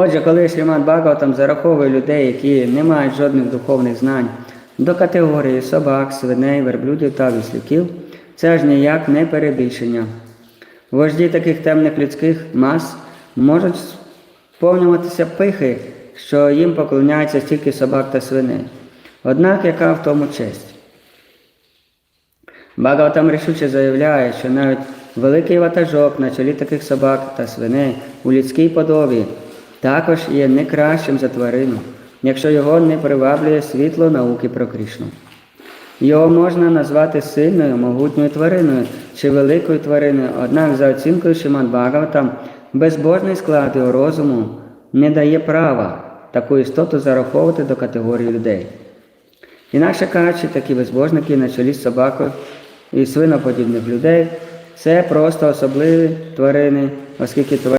Отже, коли Шримад Бхагаватам зараховує людей, які не мають жодних духовних знань, до категорії собак, свиней, верблюдів та віслюків, це аж ніяк не перебільшення. Вожді таких темних людських мас можуть сповнюватися пихи, що їм поклоняється стільки собак та свиней. Однак яка в тому честь? Багаватам рішуче заявляє, що навіть великий ватажок на чолі таких собак та свиней у людській подобі також є не кращим за тварину, якщо його не приваблює світло науки про Крішну. Його можна назвати сильною, могутньою твариною чи великою твариною, однак за оцінкою Шиман Бхагаватам, безбожний склад його розуму не дає права таку істоту зараховувати до категорії людей. Інакше кажучи, такі безбожники на чолі з собакою і свиноподібних людей це просто особливі тварини, оскільки тварини